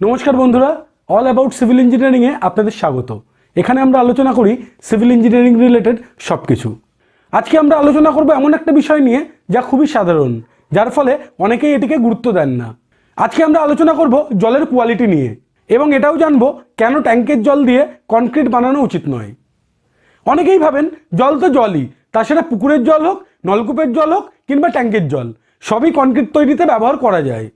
নমস্কার বন্ধুরা all about civil ইঞ্জিনিয়ারিংয়ে আপনাদের স্বাগত। এখানে আমরা আলোচনা করি সিভিল ইঞ্জিনিয়ারিং রিলেটেড সব কিছু আজকে আমরা আলোচনা করব এমন একটা বিষয় নিয়ে যা খুবই সাধারণ, যার ফলে অনেকেই এটিকে গুরুত্ব দেন না। আজকে আমরা আলোচনা করব জলের কোয়ালিটি নিয়ে, এবং এটাও জানব কেন ট্যাঙ্কের জল দিয়ে কনক্রিট বানানো উচিত নয়। অনেকেই ভাবেন, জল তো জলই, তা সেটা পুকুরের জল হোক, নলকূপের জল হোক, কিংবা ট্যাঙ্কের জল, সবই কনক্রিট তৈরিতে ব্যবহার করা যায়।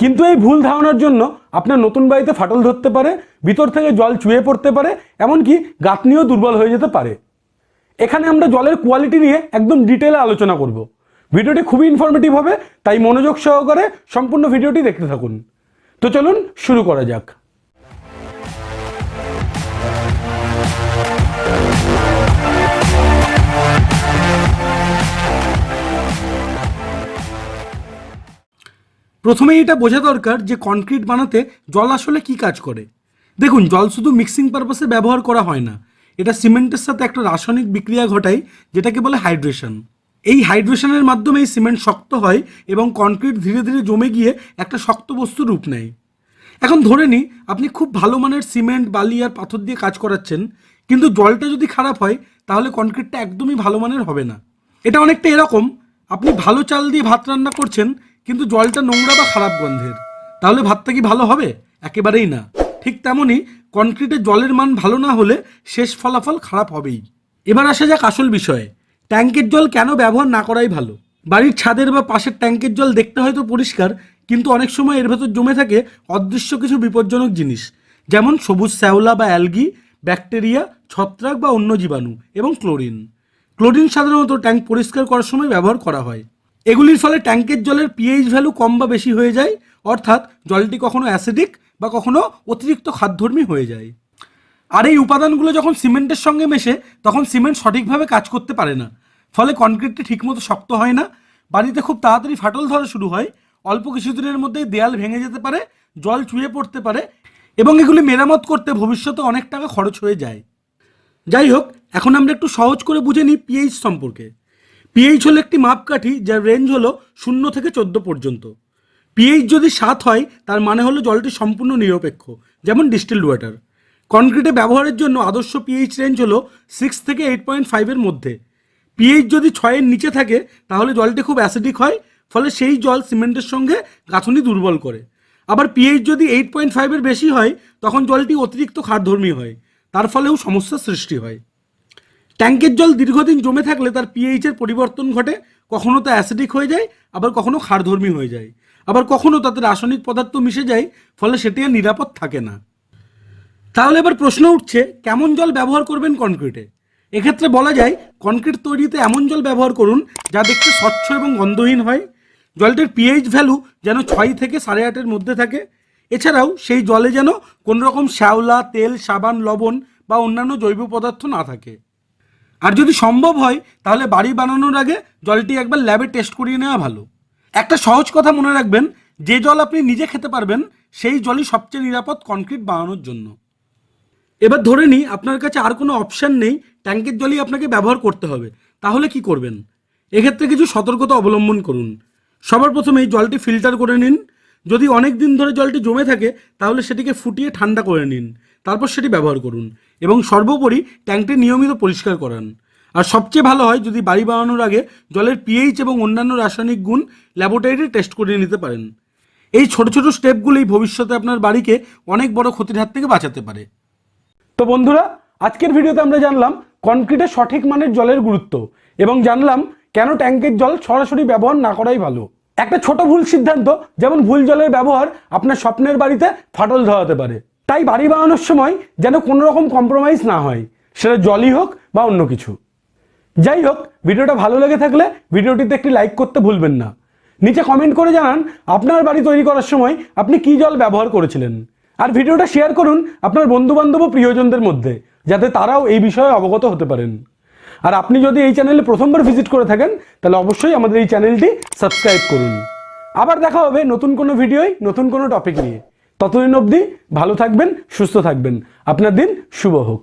কিন্তু এই ভুল ধারণার জন্য আপনার নতুন বাড়িতে ফাটল ধরতে পারে, ভিতর থেকে জল চুয়ে পড়তে পারে, এমনকি গাঁথনিও দুর্বল হয়ে যেতে পারে। এখানে আমরা জলের কোয়ালিটি নিয়ে একদম ডিটেলে আলোচনা করব। ভিডিওটি খুবই ইনফরমেটিভ হবে, তাই মনোযোগ সহকারে সম্পূর্ণ ভিডিওটি দেখতে থাকুন। তো চলুন শুরু করা যাক। প্রথমেই এটা বোঝা দরকার যে কনক্রিট বানাতে জল আসলে কি কাজ করে। দেখুন, জল শুধু মিক্সিং পারপাসে ব্যবহার করা হয় না। এটা সিমেন্টের সাথে একটা রাসায়নিক বিক্রিয়া ঘটায়, যেটাকে বলে হাইড্রেশন এই হাইড্রেশনের মাধ্যমে এই সিমেন্ট শক্ত হয় এবং কনক্রিট ধীরে ধীরে জমে গিয়ে একটা শক্ত বস্তুর রূপ নেয়। এখন ধরে নিই, আপনি খুব ভালো মানের সিমেন্ট, বালি আর পাথর দিয়ে কাজ করাচ্ছেন, কিন্তু জলটা যদি খারাপ হয়, তাহলে কনক্রিটটা একদমই ভালো মানের হবে না। এটা অনেকটা এরকম, আপনি ভালো চাল দিয়ে ভাত রান্না করছেন কিন্তু জলটা নোংরা বা খারাপ গন্ধের। তাহলে ভাতটা কি ভালো হবে? একেবারেই না। ঠিক তেমনই কনক্রিটের জলের মান ভালো না হলে শেষ ফলাফল খারাপ হবেই। এবার আসা যাক আসল বিষয়ে। ট্যাঙ্কের জল কেন ব্যবহার না করাই ভালো? বাড়ির ছাদের বা পাশের ট্যাঙ্কের জল দেখতে হয়তো পরিষ্কার, কিন্তু অনেক সময় এর ভেতর জমে থাকে অদৃশ্য কিছু বিপজ্জনক জিনিস। যেমন সবুজ শ্যাওলা বা অ্যালগি, ব্যাকটেরিয়া, ছত্রাক বা অন্য জীবাণু এবং ক্লোরিন। ক্লোরিন সাধারণত ট্যাঙ্ক পরিষ্কার করার সময় ব্যবহার করা হয়। এগুলির ফলে ট্যাঙ্কের জলের পিএইচ ভ্যালু কম বা বেশি হয়ে যায়, অর্থাৎ জলটি কখনো অ্যাসিডিক বা কখনো অতিরিক্ত খাদ্যধর্মী হয়ে যায়। আর এই উপাদানগুলো যখন সিমেন্টের সঙ্গে মেশে, তখন সিমেন্ট সঠিকভাবে কাজ করতে পারে না। ফলে কনক্রিটটি ঠিকমতো শক্ত হয় না। বাড়িতে খুব তাড়াতাড়ি ফাটল ধরা শুরু হয়। অল্প কিছুদিনের মধ্যেই দেয়াল ভেঙে যেতে পারে, জল চুয়ে পড়তে পারে এবং এগুলি মেরামত করতে ভবিষ্যতে অনেক টাকা খরচ হয়ে যায়। যাই হোক, এখন আমরা একটু সহজ করে বুঝে নিই পিএইচ সম্পর্কে। পিএইচ হলো একটি মাপকাঠি যার রেঞ্জ হলো শূন্য থেকে চোদ্দ পর্যন্ত। পিএইচ যদি সাত হয়, তার মানে হলো জলটি সম্পূর্ণ নিরপেক্ষ, যেমন ডিস্টিল্ড ওয়াটার কনক্রিটে ব্যবহারের জন্য আদর্শ পিএইচ রেঞ্জ হলো সিক্স থেকে এইট পয়েন্ট ফাইভের মধ্যে। পিএইচ যদি ছয়ের নিচে থাকে, তাহলে জলটি খুব অ্যাসিডিক হয়, ফলে সেই জল সিমেন্টের সঙ্গে গাঁথনি দুর্বল করে। আবার পিএইচ যদি এইট পয়েন্ট ফাইভের বেশি হয়, তখন জলটি অতিরিক্ত খারধর্মী হয়, তার ফলেও সমস্যার সৃষ্টি হয়। ট্যাঙ্কের জল দীর্ঘদিন জমে থাকলে তার পিএইচের পরিবর্তন ঘটে, কখনো তা অ্যাসিডিক হয়ে যায়, আবার কখনো ক্ষারধর্মী হয়ে যায়। আবার কখনো তাতে রাসায়নিক পদার্থ মিশে যায়, ফলে সেটি আর নিরাপদ থাকে না। তাহলে এবার প্রশ্ন উঠছে, কেমন জল ব্যবহার করবেন কনক্রিটে এক্ষেত্রে বলা যায় কনক্রিট তৈরিতে এমন জল ব্যবহার করুন, যা দেখতে স্বচ্ছ এবং গন্ধহীন হয়। জলটির পিএইচ ভ্যালু যেন ছয় থেকে সাড়ে আটের মধ্যে থাকে। এছাড়াও সেই জলে যেন কোনো রকম শ্যাওলা, তেল, সাবান, লবণ বা অন্যান্য জৈব পদার্থ না থাকে। আর যদি সম্ভব হয়, তাহলে বাড়ি বানানোর আগে জলটি একবার ল্যাবে টেস্ট করিয়ে নেওয়া ভালো। একটা সহজ কথা মনে রাখবেন, যে জল আপনি নিজে খেতে পারবেন, সেই জলই সবচেয়ে নিরাপদ কনক্রিট বানানোর জন্য। এবার ধরে নিই, আপনার কাছে আর কোনো অপশান নেই, ট্যাঙ্কের জলই আপনাকে ব্যবহার করতে হবে। তাহলে কি করবেন? এক্ষেত্রে কিছু সতর্কতা অবলম্বন করুন। সবার প্রথমে এই জলটি ফিল্টার করে নিন। যদি অনেক দিন ধরে জলটি জমে থাকে, তাহলে সেটিকে ফুটিয়ে ঠান্ডা করে নিন। তারপর সেটি ব্যবহার করুন এবং সর্বোপরি ট্যাঙ্কটি নিয়মিত পরিষ্কার করান। আর সবচেয়ে ভালো হয়, যদি বাড়ি বানানোর আগে জলের পিএইচ এবং অন্যান্য রাসায়নিক গুণ ল্যাবরেটরিতে টেস্ট করে নিতে পারেন। এই ছোট ছোট স্টেপগুলি ভবিষ্যতে আপনার বাড়িকে অনেক বড় ক্ষতির হাত থেকে বাঁচাতে পারে। তো বন্ধুরা, আজকের ভিডিওতে আমরা জানলাম কনক্রিটের সঠিক মানের জলের গুরুত্ব এবং জানলাম কেন ট্যাঙ্কের জল সরাসরি ব্যবহার না করাই ভালো। একটা ছোট ভুল সিদ্ধান্ত, যেমন ভুল জলের ব্যবহার আপনার স্বপ্নের বাড়িতে ফাটল ধরাতে পারে। তাই বাড়ি বানানোর সময় যেন কোনো রকম কম্প্রোমাইজ না হয়, সেটা জলই হোক বা অন্য কিছু। যাই হোক, ভিডিওটা ভালো লেগে থাকলে ভিডিওটিতে একটি লাইক করতে ভুলবেন না। নিচে কমেন্ট করে জানান আপনার বাড়ি তৈরি করার সময় আপনি কী জল ব্যবহার করেছিলেন। আর ভিডিওটা শেয়ার করুন আপনার বন্ধুবান্ধব ও প্রিয়জনদের মধ্যে, যাতে তারাও এই বিষয়ে অবগত হতে পারেন। আর আপনি যদি এই চ্যানেলে প্রথমবার ভিজিট করে থাকেন, তাহলে অবশ্যই আমাদের এই চ্যানেলটি সাবস্ক্রাইব করুন। আবার দেখা হবে নতুন কোনো ভিডিওয়, নতুন কোনো টপিক নিয়ে। ততদিন অবধি ভালো থাকবেন, সুস্থ থাকবেন। আপনার দিন শুভ হোক।